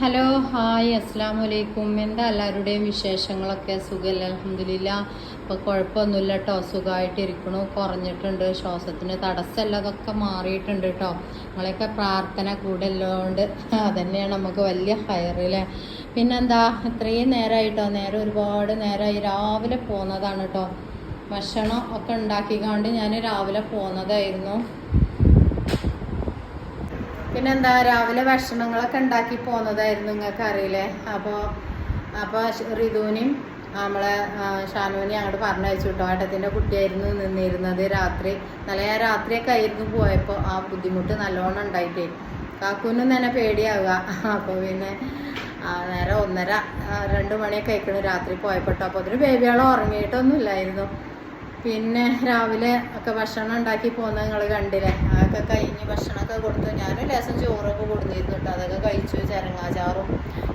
Hello hi അസ്സാം വലൈക്കും എന്താ എല്ലാവരുടെയും വിശേഷങ്ങളൊക്കെ? സുഖമല്ല അലഹമില്ല ഇപ്പോൾ കുഴപ്പമൊന്നുമില്ല കേട്ടോ സുഖമായിട്ടിരിക്കണു കുറഞ്ഞിട്ടുണ്ട്. ശ്വാസത്തിന് തടസ്സമല്ല. അതൊക്കെ മാറിയിട്ടുണ്ട് കേട്ടോ നിങ്ങളെയൊക്കെ പ്രാർത്ഥന കൂടെ അതന്നെയാണ് നമുക്ക് വലിയ ഹയറില്ലേ പിന്നെന്താ? ഇത്രയും നേരമായിട്ടോ നേരം ഒരുപാട് നേരമായി രാവിലെ പോകുന്നതാണ് കേട്ടോ ഭക്ഷണം ഒക്കെ ഉണ്ടാക്കിക്കാണ്ട് ഞാൻ രാവിലെ പോന്നതായിരുന്നു പിന്നെന്താ രാവിലെ ഭക്ഷണങ്ങളൊക്കെ ഉണ്ടാക്കി പോന്നതായിരുന്നു നിങ്ങൾക്ക് അറിയില്ലേ അപ്പോൾ അപ്പോൾ റിതുവിനെയും നമ്മളെ ഷാനുവിനെ അങ്ങോട്ട് പറഞ്ഞയച്ചു കേട്ടോ ഏട്ടത്തിന്റെ കുട്ടിയായിരുന്നു നിന്നിരുന്നത് രാത്രി. നല്ല ഞാൻ രാത്രിയൊക്കെ ആയിരുന്നു പോയപ്പോൾ ആ ബുദ്ധിമുട്ട് നല്ലോണം ഉണ്ടായിട്ടേ. കാക്കൂനും തന്നെ പേടിയാവുക. അപ്പോൾ പിന്നെ നേരെ ഒന്നര രണ്ട് മണിയൊക്കെ ആയിക്കണു രാത്രി പോയപ്പോൾ കേട്ടോ അപ്പോൾ അതിന് ഉറങ്ങിയിട്ടൊന്നും ഉറങ്ങിയിട്ടൊന്നുമില്ലായിരുന്നു. പിന്നെ രാവിലെ ഒക്കെ ഭക്ഷണം ഉണ്ടാക്കി പോകുന്നത് നിങ്ങൾ കണ്ടില്ലേ? അതൊക്കെ കഴിഞ്ഞ് ഭക്ഷണമൊക്കെ കൊടുത്തു. ഞാൻ ലേശം ചോറൊക്കെ കൊടുത്തിരുന്നു കേട്ടോ. അതൊക്കെ കഴിച്ചു ചരങ്ങാചാറും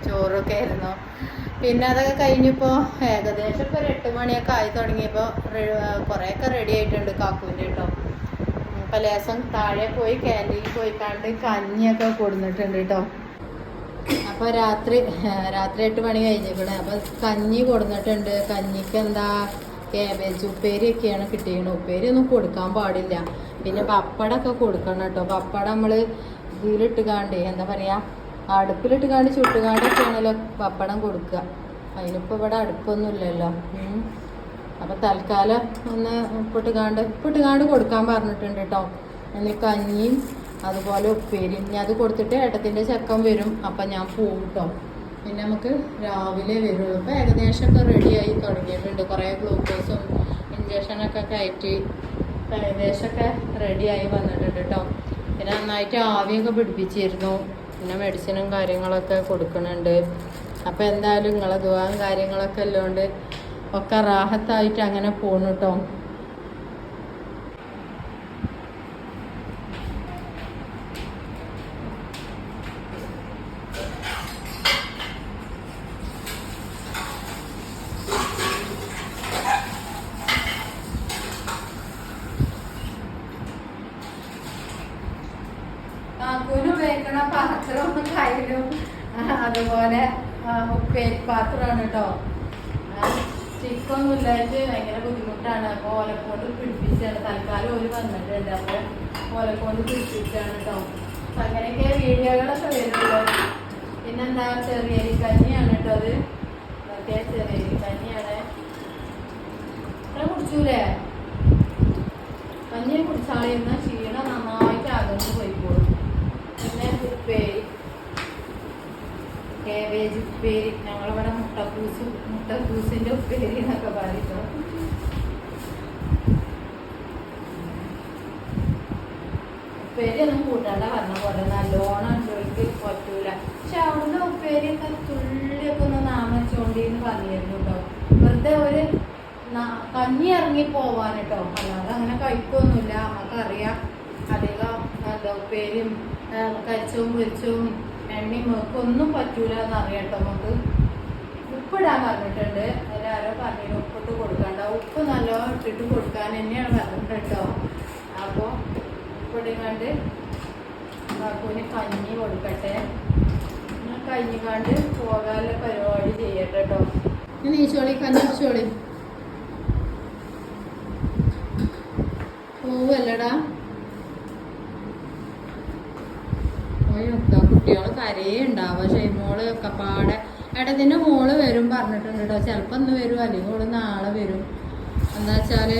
ചോറൊക്കെ ആയിരുന്നു. പിന്നെ അതൊക്കെ കഴിഞ്ഞപ്പോൾ ഏകദേശം ഇപ്പോൾ ഒരു എട്ട് മണിയൊക്കെ ആയി തുടങ്ങിയപ്പോൾ കുറേയൊക്കെ റെഡി ആയിട്ടുണ്ട് കാക്കൂന്റെ കേട്ടോ. ഇപ്പം ലേശം താഴെ പോയി ക്യാന്റീനിൽ പോയി കണ്ട് കഞ്ഞിയൊക്കെ കൊടുത്തിട്ടുണ്ട് കേട്ടോ. അപ്പോൾ രാത്രി രാത്രി എട്ട് മണി കഴിഞ്ഞിരിക്കണേ. അപ്പോൾ കഞ്ഞി കൊടുത്തിട്ടുണ്ട് കഞ്ഞിക്ക് എന്താ കാബേജ് ഉപ്പേരിയൊക്കെയാണ് കിട്ടിയത് ഉപ്പേരി ഒന്നും കൊടുക്കാൻ പാടില്ല. പിന്നെ പപ്പടമൊക്കെ കൊടുക്കണം കേട്ടോ. പപ്പടം നമ്മൾ ഇതിലിട്ട് കാണ്ട് എന്താ പറയുക അടുപ്പിലിട്ട് കാണ്ട് ചുട്ടുകാണ്ടൊക്കെയാണല്ലോ പപ്പടം കൊടുക്കുക. അതിനിപ്പോൾ ഇവിടെ അടുപ്പൊന്നും ഇല്ലല്ലോ അപ്പം തൽക്കാലം ഒന്ന് ഉപ്പിട്ട് കാണ്ട് ഉപ്പിട്ട് കാണ്ട് കൊടുക്കാൻ പറഞ്ഞിട്ടുണ്ട് കേട്ടോ. ഇനി കഞ്ഞിയും അതുപോലെ ഉപ്പേരിയും. ഞാൻ അത് കൊടുത്തിട്ട് ഏട്ടത്തിന്റെ ചക്കം വരും. അപ്പം ഞാൻ പോകും കേട്ടോ. പിന്നെ നമുക്ക് രാവിലെ വരുള്ളൂ. ഇപ്പോൾ റെഡി റെഡിയായി തുടങ്ങിയിട്ടുണ്ട്. കുറേ ഗ്ലൂക്കോസും ഇഞ്ചക്ഷനൊക്കെ കയറ്റി ഏകദേശമൊക്കെ റെഡിയായി വന്നിട്ടുണ്ട് കേട്ടോ പിന്നെ നന്നായിട്ട് ആവിയൊക്കെ പിടിപ്പിച്ചിരുന്നു. പിന്നെ മെഡിസിനും കാര്യങ്ങളൊക്കെ കൊടുക്കുന്നുണ്ട്. അപ്പോൾ എന്തായാലും നിങ്ങളെ ദുവാൻ കാര്യങ്ങളൊക്കെ ഉള്ളതുകൊണ്ട് ഒക്കെ റാഹത്തായിട്ട് അങ്ങനെ പോണു കേട്ടോ അതുപോലെ പാത്രമാണ് കേട്ടോ. ചിക്കൊന്നും ഇല്ലായിട്ട് ഭയങ്കര ബുദ്ധിമുട്ടാണ്. അപ്പോൾ ഓലക്കൊണ്ട് പിടിപ്പിച്ചാണ്. തൽക്കാലം ഒരു വന്നിട്ടുണ്ട്. അപ്പോൾ ഓലക്കൊണ്ട് പിടിപ്പിച്ചാണ് കേട്ടോ. അപ്പൊ അങ്ങനെയൊക്കെ വീഡിയോകളൊക്കെ വരുള്ളൂ പിന്നെന്താ? ചെറിയ കഞ്ഞിയാണ് കേട്ടോ അത്. എന്നൊക്കെ പറയുന്നു. ഉപ്പേരി ഒന്നും കൂട്ടാണ്ട പറഞ്ഞ പോലെ നല്ലോണം ജോലിക്ക് പറ്റൂല. പക്ഷെ അവിടുന്ന് ഉപ്പേരിയൊക്കെ തുള്ളിയൊക്കെ ഒന്ന് നാമച്ചോണ്ടിന്ന് പറഞ്ഞിരുന്നു കേട്ടോ വെറുതെ ഒരു കഞ്ഞി ഇറങ്ങി പോവാൻ കേട്ടോ അല്ലാതെ അങ്ങനെ കഴിക്കൊന്നുമില്ല. നമുക്കറിയാം അധികം എന്താ ഉപ്പേരിയും കരിച്ചവും പൊരിച്ചവും എണ്ണയും ഒക്കെ ഒന്നും പറ്റൂല എന്നറിയാം കേട്ടോ നമുക്ക്. ഉപ്പിടാൻ പറഞ്ഞിട്ടുണ്ട്. അതിലാരോ പറഞ്ഞു ഉപ്പിട്ട് കൊടുക്കണ്ട. ഉപ്പ് നല്ലോണം ഇട്ടിട്ട് കൊടുക്കാൻ തന്നെയാണ് പറഞ്ഞത് കേട്ടോ. അപ്പോൾ ഉപ്പിടുകാണ്ട് കാക്കൂന് കഞ്ഞി കൊടുക്കട്ടെ. കഞ്ഞി കണ്ട് പോകാനുള്ള പരിപാടി ചെയ്യട്ടെ കേട്ടോ. നീച്ചോളി കഞ്ഞി കുടിച്ചോളി പോവല്ലടാ. കുട്ടികൾ കരയേ ഉണ്ടാവുക ഷെയ്മോൾ ഒക്കെ പാടെ ഇടതിന്റെ മോൾ വരും പറഞ്ഞിട്ടുണ്ട്? കേട്ടോ ചിലപ്പോൾ ഇന്ന് വരും അല്ലെങ്കിൽ ഓൾ നാളെ വരും. എന്താ വെച്ചാൽ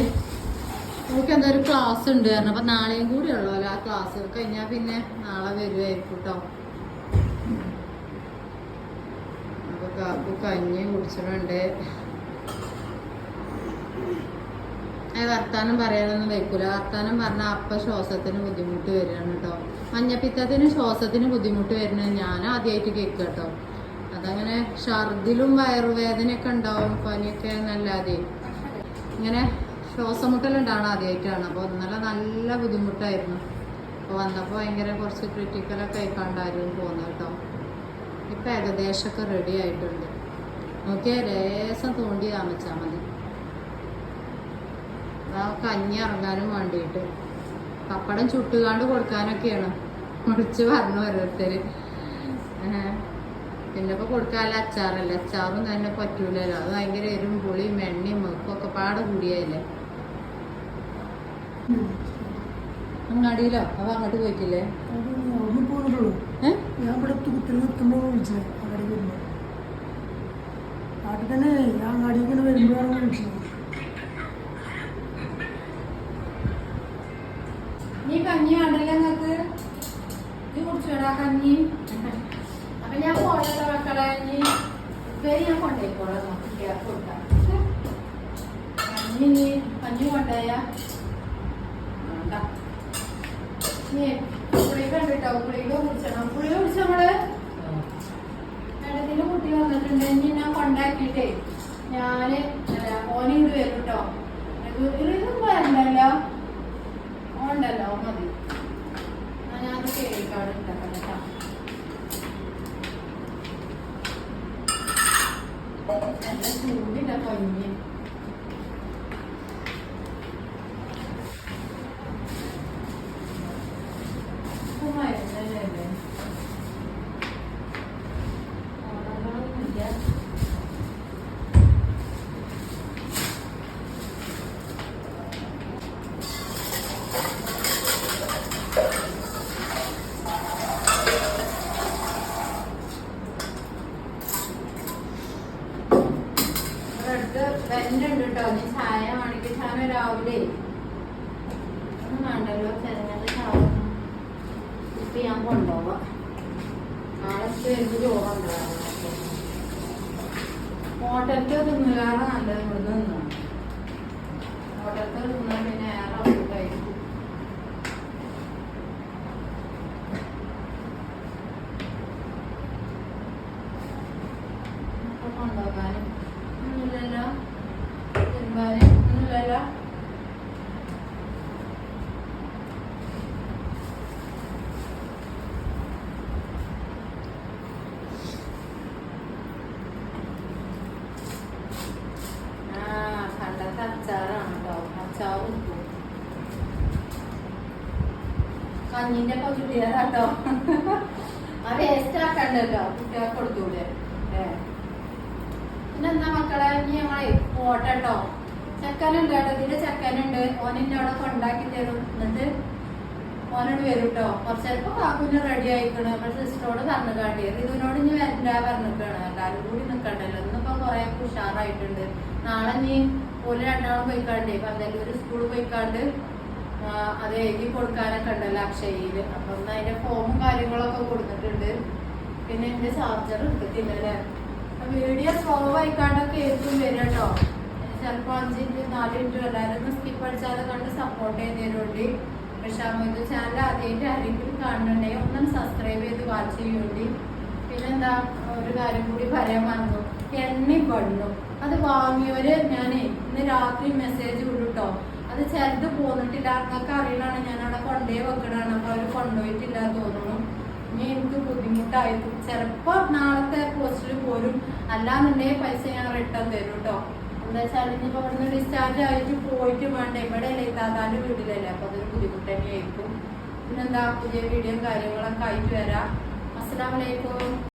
നമുക്ക് എന്താ ഒരു ക്ലാസ് ഉണ്ട് കാരണം അപ്പം നാളെയും കൂടി ഉള്ളല്ലോ ആ ക്ലാസ് കഴിഞ്ഞാൽ പിന്നെ നാളെ വരുമായിരിക്കും കേട്ടോ അപ്പൊ കാക്കു കഞ്ഞി കുടിച്ചിട്ടുണ്ട്. അത് വർത്താനം പറയാനൊന്നും വെക്കൂല വർത്താനം പറഞ്ഞാൽ അപ്പം ശ്വാസത്തിന് ബുദ്ധിമുട്ട് വരികയാണ് കേട്ടോ മഞ്ഞപ്പിത്തത്തിന് ശ്വാസത്തിന് ബുദ്ധിമുട്ട് വരുന്നത് ഞാൻ ആദ്യമായിട്ട് കേൾക്കാം കേട്ടോ അതങ്ങനെ ഛർദിലും വയറുവേദനയൊക്കെ ഉണ്ടാവും പനിയൊക്കെ എന്നല്ലാതെ. ഇങ്ങനെ ശ്വാസമുട്ടലുണ്ടാവണം ആദ്യമായിട്ടാണ് അപ്പോൾ ഇന്നലെ നല്ല ബുദ്ധിമുട്ടായിരുന്നു. അപ്പോൾ വന്നപ്പോൾ ഭയങ്കര കുറച്ച് ക്രിറ്റിക്കലൊക്കെ ആയിക്കാണ്ടായിരുന്നു പോകുന്നത് കേട്ടോ. ഇപ്പം ഏകദേശമൊക്കെ റെഡി ആയിട്ടുണ്ട്. നോക്കിയാൽ ലേശം തോണ്ടി താമസിച്ചാൽ മതി. ആ കഞ്ഞി ഇറങ്ങാനും വേണ്ടിയിട്ട്. പപ്പടം ചുട്ടുകാണ്ട് കൊടുക്കാനൊക്കെയാണ്. മുടിച്ച് പറഞ്ഞു ഓരോരുത്തർ പിന്നെ ഇപ്പൊ കൊടുക്കാല്ല അച്ചാറല്ല. അച്ചാറും തന്നെ പറ്റൂലല്ലോ. അത് ഭയങ്കര എരും പുളിയും എണ്ണയും ഒക്കെ പാടെ കൂടിയല്ലേ അങ്ങാടിയിലോ? അവ അങ്ങോട്ട് പോയിട്ടില്ലേ? അവിടെ ഞാൻ ഇവിടെ കുത്തിൽ നിർത്തുമ്പോൾ വിളിച്ചത്. അങ്ങാടി വരുമ്പോൾ നാട്ടിൽ തന്നെ ഞാൻ ഇങ്ങനെ വരുമ്പോഴാണ് വിളിച്ചത്. നീ കഞ്ഞി വേണ്ടല്ലേ നിങ്ങക്ക് നീ കുടിച്ചോടാ കഞ്ഞി? മക്കളെ നീ പേര് ഞാൻ കൊണ്ടുപോയിക്കോളാം കുട്ടികൾക്ക് കൊടുക്കാം കഞ്ഞി നീ കഞ്ഞി കൊണ്ടുപോയാ? പുളിക കണ്ടിട്ടോ? പുളിക കുടിച്ചണം. പുളിക കുടിച്ച നമ്മൾ മേഡത്തിന്റെ കുട്ടി വന്നിട്ടുണ്ട്. ഇനി ഞാൻ കൊണ്ടാക്കിട്ടേ ഞാൻ അല്ല ഓനും കൂടി വരും കേട്ടോ വരണ്ടല്ലോ ഉണ്ടല്ലോ മതി എന്നാ ഞാനത് കേൾക്കാട് ഉണ്ടാക്കാം കേട്ടോ നല്ല ചൂടില്ല കൊഞ്ഞ് ഇപ്പൊ മരുന്നല്ലേ ഓണങ്ങളൊന്നുമില്ല ബ്രെഡ് വെന്നുണ്ട് കേട്ടോ നീ ചായ ചായ രാവിലെ. ഒന്നും വേണ്ടല്ലോ. ചെറുങ്ങന്റെ ചായ ഇപ്പൊ ഞാൻ കൊണ്ടുപോവാം. നാളെ എനിക്ക് ചോറുണ്ടാവും ഹോട്ടലിൽ തിന്നുകാണ് നല്ലത്. ഇവിടെ നിന്ന് ഹോട്ടലിൽ തിന്നാൽ പിന്നെ ഏറെ കഴിക്കും കൊണ്ടുപോകാനും ഒന്നുമില്ലല്ലോ തിരുമ്പാനും ഒന്നുമില്ലല്ലോ ആ പണ്ടത്തെ അച്ചാറാണ് കേട്ടോ അച്ചാറും ഉപ്പും കഞ്ഞിന്റെ ഒക്കെ കിട്ടിയതാട്ടോ ആ വേസ്റ്റ് കേട്ടോ കുട്ടികൾക്ക് കൊടുത്തൂടെ. പിന്നെ പിന്നെന്താ മക്കളെ ഇനി ഞങ്ങളെ പോട്ടോ ചെക്കനുണ്ട് കേട്ടോ ഇതിന്റെ ചെക്കനുണ്ട്. ഓനിന്റെ അവിടെ കൊണ്ടാക്കി തരും. എന്നിട്ട് ഓനോട് വരും കേട്ടോ. കുറച്ച് ചിലപ്പോ കാക്കുവിന് റെഡി ആയിക്കണ്. അപ്പൊ സിസ്റ്ററോട് പറഞ്ഞു കാട്ടി. ഇതിനോട് ഇനി വരണ്ട പറഞ്ഞിക്കാണ് എല്ലാരും കൂടി നിക്കണ്ടല്ലോ. ഇന്നിപ്പോ കൊറേ ഉഷാറായിട്ടുണ്ട്. നാളെ നീ ഒരു രണ്ടാളും പോയിക്കാണ്ടേ. ഒരു സ്കൂളിൽ പോയിക്കാണ്ട് അത് എഴുതി കൊടുക്കാനൊക്കെ ഉണ്ടല്ലോ അക്ഷയയിൽ അപ്പൊ അതിന്റെ ഫോമും കാര്യങ്ങളൊക്കെ കൊടുത്തിട്ടുണ്ട്. പിന്നെ എന്റെ ചാർജർ എടുത്തിട്ടില്ലല്ലേ? വീഡിയോ സ്ലോ ആയിക്കാണ്ടൊക്കെ എഴുതും വരും കേട്ടോ. ചിലപ്പോ അഞ്ച് മിനിറ്റ് നാല് മിനിറ്റ് വരാനൊന്ന് സ്കിപ്പ് അടിച്ചാലും കണ്ട് സപ്പോർട്ട് ചെയ്തതിനുവേണ്ടി പക്ഷെ ഇത് ചാനൽ ആദ്യമായിട്ട് ആരെങ്കിലും കാണുന്നുണ്ടെങ്കിൽ ഒന്നും സബ്സ്ക്രൈബ് ചെയ്ത് വാച്ച് ചെയ്യുന്നുണ്ട്. പിന്നെന്താ ഒരു കാര്യം കൂടി പറയാൻ മറന്നു. എണ്ണി പണ്ണു. അത് വാങ്ങിയവര് ഞാൻ ഇന്ന് രാത്രി മെസ്സേജ് വിടുട്ടോ അത് ചിലത് പോന്നിട്ടില്ല. നിങ്ങൾക്ക് അറിയണാണ് ഞാൻ അവിടെ കൊണ്ടേ വെക്കണാണ് അപ്പൊ അവർ കൊണ്ടുപോയിട്ടില്ല തോന്നുന്നു. ഇനി എനിക്ക് ബുദ്ധിമുട്ടായിരിക്കും. ചിലപ്പോ നാളത്തെ പോസ്റ്റിൽ പോരും. അല്ലാന്നുണ്ടെങ്കിൽ പൈസ ഞാൻ റിട്ടേൺ തരും കേട്ടോ എന്താ വെച്ചാൽ ഇനിയിപ്പോ ഇവിടുന്ന് ഡിസ്ചാർജ് ആയിട്ട് പോയിട്ട് വേണ്ട? ഇവിടെ അല്ലേ താത്താന്റെ വീട്ടിലല്ലേ? അപ്പൊ അതൊരു ബുദ്ധിമുട്ട് തന്നെയായിരിക്കും. പിന്നെന്താ പുതിയ വീഡിയോ കാര്യങ്ങളൊക്കെ ആയിട്ട് വരാം. അസ്സലാമലൈക്കും